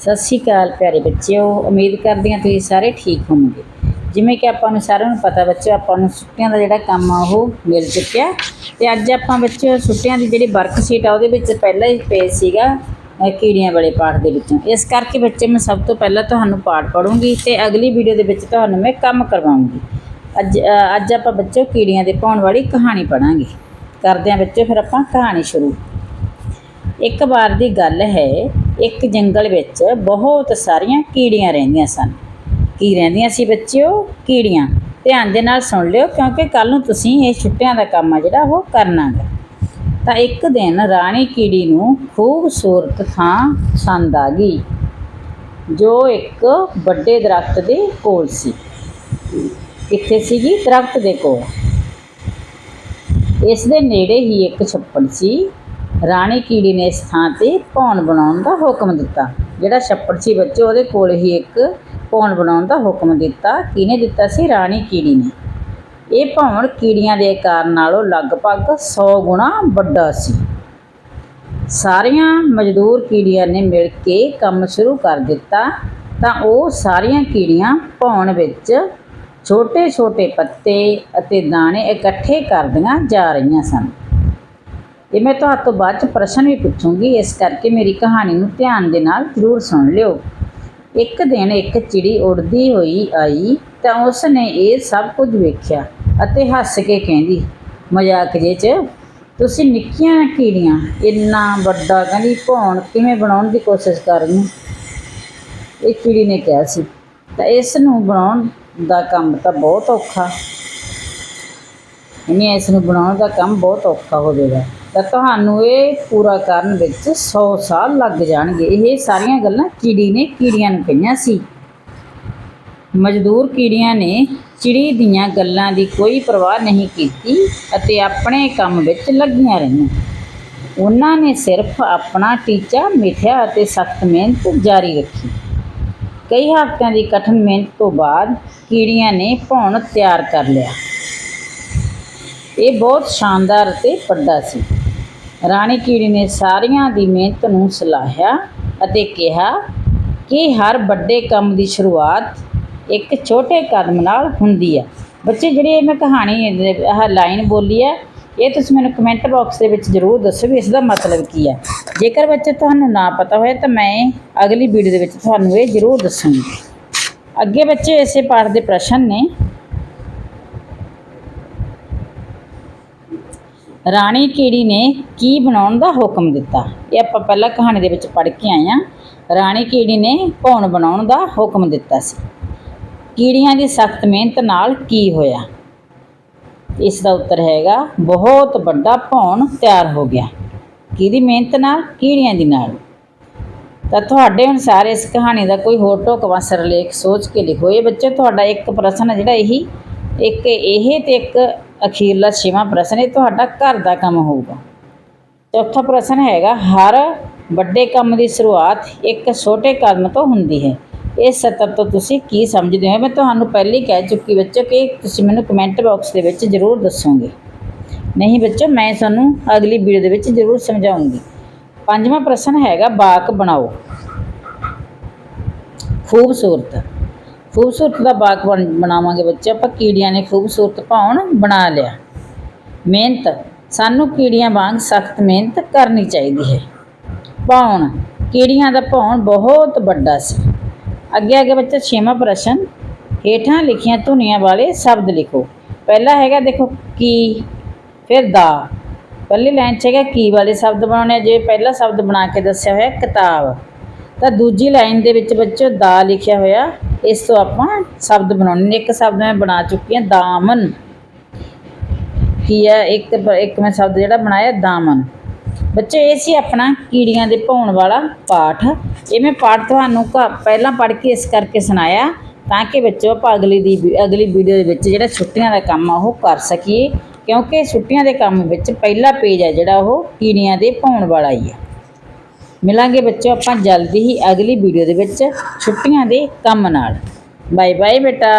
ਸਤਿ ਸ਼੍ਰੀ ਅਕਾਲ ਪਿਆਰੇ ਬੱਚਿਓ, ਉਮੀਦ ਕਰਦੀ ਹਾਂ ਤੁਸੀਂ ਸਾਰੇ ਠੀਕ ਹੋਵੋਗੇ। ਜਿਵੇਂ ਕਿ ਆਪਾਂ ਨੂੰ ਸਾਰਿਆਂ ਨੂੰ ਪਤਾ ਬੱਚਿਓ, ਆਪਾਂ ਨੂੰ ਛੁੱਟੀਆਂ ਦਾ ਜਿਹੜਾ ਕੰਮ ਆ ਉਹ ਮਿਲ ਚੁੱਕਿਆ। ਤੇ ਅੱਜ ਆਪਾਂ ਬੱਚਿਓ ਛੁੱਟੀਆਂ ਦੀ ਜਿਹੜੀ ਵਰਕਸ਼ੀਟ ਆ ਉਹਦੇ ਵਿੱਚ ਪਹਿਲਾਂ ਹੀ ਪੇਜ ਸੀਗਾ, ਅਹ ਕੀੜੀਆਂ ਵਾਲੇ ਪਾਠ ਦੇ ਵਿੱਚੋਂ। ਇਸ ਕਰਕੇ ਬੱਚੇ ਮੈਂ ਸਭ ਤੋਂ ਪਹਿਲਾਂ ਤੁਹਾਨੂੰ ਪਾਠ ਪੜੂੰਗੀ ਤੇ ਅਗਲੀ ਵੀਡੀਓ ਦੇ ਵਿੱਚ ਤੁਹਾਨੂੰ ਮੈਂ ਕੰਮ ਕਰਵਾਉਂਗੀ। ਅੱਜ ਅੱਜ ਆਪਾਂ ਬੱਚਿਓ ਕੀੜੀਆਂ ਦੇ ਪਾਉਣ ਵਾਲੀ ਕਹਾਣੀ ਪੜਾਂਗੇ ਕਰਦੇ ਹਾਂ ਬੱਚਿਓ ਫਿਰ ਆਪਾਂ ਕਹਾਣੀ ਸ਼ੁਰੂ। ਇੱਕ ਵਾਰ ਦੀ ਗੱਲ ਹੈ ਇੱਕ ਜੰਗਲ ਵਿੱਚ ਬਹੁਤ ਸਾਰੀਆਂ ਕੀੜੀਆਂ ਰਹਿੰਦੀਆਂ ਸਨ। ਕੀ ਰਹਿੰਦੀਆਂ ਸੀ ਬੱਚਿਓ? ਕੀੜੀਆਂ। ਧਿਆਨ ਦੇ ਨਾਲ ਸੁਣ ਲਿਓ, ਕਿਉਂਕਿ ਕੱਲ ਨੂੰ ਤੁਸੀਂ ਇਹ ਛੁੱਟੀਆਂ ਦਾ ਕੰਮ ਆ ਜਿਹੜਾ ਉਹ ਕਰਨਾ ਹੈ ਤਾਂ ਇੱਕ ਦਿਨ ਰਾਣੀ ਕੀੜੀ ਨੂੰ ਖੂਬਸੂਰਤ ਥਾਂ ਪਸੰਦ ਆ ਗਈ, ਜੋ ਇੱਕ ਵੱਡੇ ਦਰਖਤ ਦੇ ਕੋਲ ਸੀ। ਕਿੱਥੇ ਸੀਗੀ? ਦਰਖਤ ਦੇ ਕੋਲ। ਇਸ ਦੇ ਨੇੜੇ ਹੀ ਇੱਕ ਛੱਪੜ ਸੀ। ਰਾਣੀ ਕੀੜੀ ਨੇ ਇਸ ਥਾਂ ਤੇ ਭੌਣ ਬਣਾਉਣ ਦਾ ਹੁਕਮ ਦਿੱਤਾ। ਜਿਹੜਾ ਛੱਪੜ ਸੀ ਬੱਚੇ, ਉਹਦੇ ਕੋਲ ਹੀ ਇੱਕ ਭੌਣ ਬਣਾਉਣ ਦਾ ਹੁਕਮ ਦਿੱਤਾ। ਕਿਹਨੇ ਦਿੱਤਾ ਸੀ? ਰਾਣੀ ਕੀੜੀ ਨੇ। ਇਹ ਭੌਣ ਕੀੜੀਆਂ ਦੇ ਆਕਾਰ ਨਾਲੋਂ ਲਗਭਗ 100 ਗੁਣਾ ਵੱਡਾ ਸੀ। ਸਾਰੀਆਂ ਮਜ਼ਦੂਰ ਕੀੜੀਆਂ ਨੇ ਮਿਲ ਕੇ ਕੰਮ ਸ਼ੁਰੂ ਕਰ ਦਿੱਤਾ। ਤਾਂ ਉਹ ਸਾਰੀਆਂ ਕੀੜੀਆਂ ਭੌਣ ਵਿੱਚ ਛੋਟੇ-ਛੋਟੇ ਪੱਤੇ ਅਤੇ ਦਾਣੇ ਇਕੱਠੇ ਕਰਦੀਆਂ ਜਾ ਰਹੀਆਂ ਸਨ। ਇਹ ਮੈਂ ਤੁਹਾਡੇ ਤੋਂ ਬਾਅਦ ਚ ਪ੍ਰਸ਼ਨ ਵੀ ਪੁੱਛੂੰਗੀ। ਇਸ ਕਰਕੇ ਮੇਰੀ ਕਹਾਣੀ ਨੂੰ ਧਿਆਨ ਦੇ ਨਾਲ ਜ਼ਰੂਰ ਸੁਣ ਲਿਓ। ਇੱਕ ਦਿਨ ਇੱਕ ਚਿੜੀ ਉੜਦੀ ਹੋਈ ਆਈ ਤਾਂ ਉਸ ਨੇ ਇਹ ਸਭ ਕੁਝ ਵੇਖਿਆ ਅਤੇ ਹੱਸ ਕੇ ਕਹਿੰਦੀ, ਮਜ਼ਾਕ ਜੇ ਚ, ਤੁਸੀਂ ਨਿੱਕੀਆਂ ਕੀੜੀਆਂ, ਇੰਨਾ ਵੱਡਾ ਕਹਿੰਦੀ ਭੌਣ ਕਿਵੇਂ ਬਣਾਉਣ ਦੀ ਕੋਸ਼ਿਸ਼ ਕਰ ਰਹੀ ਇਹ ਚਿੜੀ ਨੇ ਕਿਹਾ ਸੀ, ਤਾਂ ਇਸ ਨੂੰ ਬਣਾਉਣ ਦਾ ਕੰਮ ਤਾਂ ਬਹੁਤ ਔਖਾ। ਨਹੀਂ ਇਸ ਨੂੰ ਬਣਾਉਣ ਦਾ ਕੰਮ ਬਹੁਤ ਔਖਾ ਹੋਵੇਗਾ। ਤਾਂ ਤੁਹਾਨੂੰ ਇਹ ਪੂਰਾ ਕਰਨ ਵਿੱਚ 100 ਸਾਲ ਲੱਗ ਜਾਣਗੇ। ਇਹ ਸਾਰੀਆਂ ਗੱਲਾਂ ਕੀੜੀ ਨੇ ਕੀੜੀਆਂ ਨੂੰ ਕਹੀਆਂ ਸੀ। ਮਜ਼ਦੂਰ ਕੀੜੀਆਂ ਨੇ ਚਿੜੀ ਦੀਆਂ ਗੱਲਾਂ ਦੀ ਕੋਈ ਪਰਵਾਹ ਨਹੀਂ ਕੀਤੀ ਅਤੇ ਆਪਣੇ ਕੰਮ ਵਿੱਚ ਲੱਗੀਆਂ ਰਹੀਆਂ। ਉਹਨਾਂ ਨੇ ਸਿਰਫ ਆਪਣਾ ਟੀਚਾ ਮਿੱਠਿਆ ਅਤੇ ਸਖਤ ਮਿਹਨਤ ਜਾਰੀ ਰੱਖੀ। ਕਈ ਹਫ਼ਤਿਆਂ ਦੀ ਕਠਿਨ ਮਿਹਨਤ ਤੋਂ ਬਾਅਦ ਕੀੜੀਆਂ ਨੇ ਭੌਣ ਤਿਆਰ ਕਰ ਲਿਆ। ਇਹ ਬਹੁਤ ਸ਼ਾਨਦਾਰ ਅਤੇ ਵੱਡਾ ਸੀ। ਰਾਣੀ ਕੀੜੀ ਨੇ ਸਾਰੀਆਂ ਦੀ ਮਿਹਨਤ ਨੂੰ ਸਲਾਹਿਆ ਅਤੇ ਕਿਹਾ ਕਿ ਹਰ ਵੱਡੇ ਕੰਮ ਦੀ ਸ਼ੁਰੂਆਤ ਇੱਕ ਛੋਟੇ ਕਦਮ ਨਾਲ ਹੁੰਦੀ ਹੈ ਬੱਚੇ, ਜਿਹੜੇ ਇਹ ਮੈਂ ਕਹਾਣੀ ਇਹ ਲਾਈਨ ਬੋਲੀ ਹੈ ਇਹ ਤੁਸੀਂ ਮੈਨੂੰ ਕਮੈਂਟ ਬਾਕਸ ਦੇ ਵਿੱਚ ਜ਼ਰੂਰ ਦੱਸੋ ਵੀ ਇਸ ਦਾ ਮਤਲਬ ਕੀ ਹੈ ਜੇਕਰ ਬੱਚੇ ਤੁਹਾਨੂੰ ਨਾ ਪਤਾ ਹੋਏ ਤਾਂ ਮੈਂ ਅਗਲੀ ਵੀਡੀਓ ਦੇ ਵਿੱਚ ਤੁਹਾਨੂੰ ਇਹ ਜ਼ਰੂਰ ਦੱਸੂੰਗੀ। ਅੱਗੇ ਬੱਚੇ ਇਸੇ ਪਾਠ ਦੇ ਪ੍ਰਸ਼ਨ ਨੇ ਰਾਣੀ ਕੀੜੀ ਨੇ ਕੀ ਬਣਾਉਣ ਦਾ ਹੁਕਮ ਦਿੱਤਾ? ਇਹ ਆਪਾਂ ਪਹਿਲਾਂ ਕਹਾਣੀ ਦੇ ਵਿੱਚ ਪੜ੍ਹ ਕੇ ਆਏ ਹਾਂ। ਰਾਣੀ ਕੀੜੀ ਨੇ ਭੌਣ ਬਣਾਉਣ ਦਾ ਹੁਕਮ ਦਿੱਤਾ ਸੀ। ਕੀੜੀਆਂ ਦੀ ਸਖਤ ਮਿਹਨਤ ਨਾਲ ਕੀ ਹੋਇਆ? ਇਸ ਦਾ ਉੱਤਰ ਹੈਗਾ, ਬਹੁਤ ਵੱਡਾ ਭੌਣ ਤਿਆਰ ਹੋ ਗਿਆ। ਕਿਹਦੀ ਮਿਹਨਤ ਨਾਲ? ਕੀੜੀਆਂ ਦੀ ਨਾਲ। ਤਾਂ ਤੁਹਾਡੇ ਅਨੁਸਾਰ ਇਸ ਕਹਾਣੀ ਦਾ ਕੋਈ ਹੋਰ ਢੁਕਵਾਂ ਸਿਰਲੇਖ ਸੋਚ ਕੇ ਲਿਖੋ। ਇਹ ਬੱਚੇ, ਤੁਹਾਡਾ ਇੱਕ ਪ੍ਰਸ਼ਨ ਹੈ ਜਿਹੜਾ ਇਹੀ, ਇੱਕ ਇਹ ਤੇ ਇੱਕ ਅਖੀਰਲਾ ਛੇਵਾਂ ਪ੍ਰਸ਼ਨ ਇਹ ਤੁਹਾਡਾ ਘਰ ਦਾ ਕੰਮ ਹੋਊਗਾ। ਚੌਥਾ ਪ੍ਰਸ਼ਨ ਹੈਗਾ, ਹਰ ਵੱਡੇ ਕੰਮ ਦੀ ਸ਼ੁਰੂਆਤ ਇੱਕ ਛੋਟੇ ਕਦਮ ਤੋਂ ਹੁੰਦੀ ਹੈ। ਇਸ ਸਤਰ ਤੋਂ ਤੁਸੀਂ ਕੀ ਸਮਝਦੇ ਹੋ? ਮੈਂ ਤੁਹਾਨੂੰ ਪਹਿਲੀ ਕਹਿ ਚੁੱਕੀ ਬੱਚੋ ਕਿ ਤੁਸੀਂ ਮੈਨੂੰ ਕਮੈਂਟ ਬਾਕਸ ਦੇ ਵਿੱਚ ਜ਼ਰੂਰ ਦੱਸੋਗੇ। ਨਹੀਂ ਬੱਚੋ, ਮੈਂ ਤੁਹਾਨੂੰ ਅਗਲੀ ਵੀਡੀਓ ਦੇ ਵਿੱਚ ਜ਼ਰੂਰ ਸਮਝਾਉਂਗੀ। ਪੰਜਵਾਂ ਪ੍ਰਸ਼ਨ ਹੈਗਾ, ਬਾਕ ਬਣਾਓ। ਖੂਬਸੂਰਤ। ਖੂਬਸੂਰਤ ਦਾ ਬਾਗ ਬਣ- ਬਣਾਵਾਂਗੇ ਬੱਚੇ। ਆਪਾਂ ਕੀੜੀਆਂ ਨੇ ਖੂਬਸੂਰਤ ਭੌਣ ਬਣਾ ਲਿਆ। ਮਿਹਨਤ, ਸਾਨੂੰ ਕੀੜੀਆਂ ਵਾਂਗ ਸਖਤ ਮਿਹਨਤ ਕਰਨੀ ਚਾਹੀਦੀ ਹੈ। ਭੌਣ ਕੀੜੀਆਂ ਦਾ ਭੌਣ ਬਹੁਤ ਵੱਡਾ ਸੀ। ਅੱਗੇ ਅੱਗੇ ਬੱਚਾ ਛੇਵਾਂ ਪ੍ਰਸ਼ਨ, ਹੇਠਾਂ ਲਿਖੀਆਂ ਧੁਨੀਆਂ ਵਾਲੇ ਸ਼ਬਦ ਲਿਖੋ। ਪਹਿਲਾ ਹੈਗਾ ਦੇਖੋ, ਕੀ? ਫਿਰ ਦਾ। ਪਹਿਲੀ ਲਾਈਨ 'ਚ ਹੈਗਾ ਕੀ ਵਾਲੇ ਸ਼ਬਦ ਬਣਾਉਣੇ ਆ। ਜੇ ਪਹਿਲਾ ਸ਼ਬਦ ਬਣਾ ਕੇ ਦੱਸਿਆ ਹੋਇਆ ਕਿਤਾਬ। ਤਾਂ ਦੂਜੀ ਲਾਈਨ ਦੇ ਵਿੱਚ ਬੱਚੋ ਦਾ ਲਿਖਿਆ ਹੋਇਆ ਇਸ ਤੋਂ ਆਪਾਂ ਸ਼ਬਦ ਬਣਾਉਣੇ ਨੇ। ਇੱਕ ਸ਼ਬਦ ਮੈਂ ਬਣਾ ਚੁੱਕੀ ਹਾਂ, ਦਾਮਨ। ਕੀ ਹੈ? ਇੱਕ ਇੱਕ ਮੈਂ ਸ਼ਬਦ ਜਿਹੜਾ ਬਣਾਇਆ, ਦਾਮਨ। ਬੱਚੇ, ਇਹ ਸੀ ਆਪਣਾ ਕੀੜੀਆਂ ਦੇ ਭੌਣ ਵਾਲਾ ਪਾਠ। ਇਹ ਮੈਂ ਪਾਠ ਤੁਹਾਨੂੰ ਘ- ਪਹਿਲਾਂ ਪੜ੍ਹ ਕੇ ਇਸ ਕਰਕੇ ਸੁਣਾਇਆ, ਤਾਂ ਕਿ ਬੱਚੋ ਆਪਾਂ ਅਗਲੀ ਦੀ ਵੀ- ਅਗਲੀ ਵੀਡੀਓ ਦੇ ਵਿੱਚ ਜਿਹੜਾ ਛੁੱਟੀਆਂ ਦਾ ਕੰਮ ਆ, ਉਹ ਕਰ ਸਕੀਏ। ਕਿਉਂਕਿ ਛੁੱਟੀਆਂ ਦੇ ਕੰਮ ਵਿੱਚ ਪਹਿਲਾ ਪੇਜ ਹੈ ਜਿਹੜਾ ਉਹ ਕੀੜੀਆਂ ਦੇ ਭੌਣ ਵਾਲਾ ਹੀ ਹੈ ਮਿਲਾਂਗੇ ਬੱਚੋ ਆਪਾਂ ਜਲਦੀ ਹੀ ਅਗਲੀ ਵੀਡੀਓ ਦੇ ਵਿੱਚ ਛੁੱਟੀਆਂ ਦੇ ਕੰਮ ਨਾਲ। ਬਾਏ ਬਾਏ ਬੇਟਾ।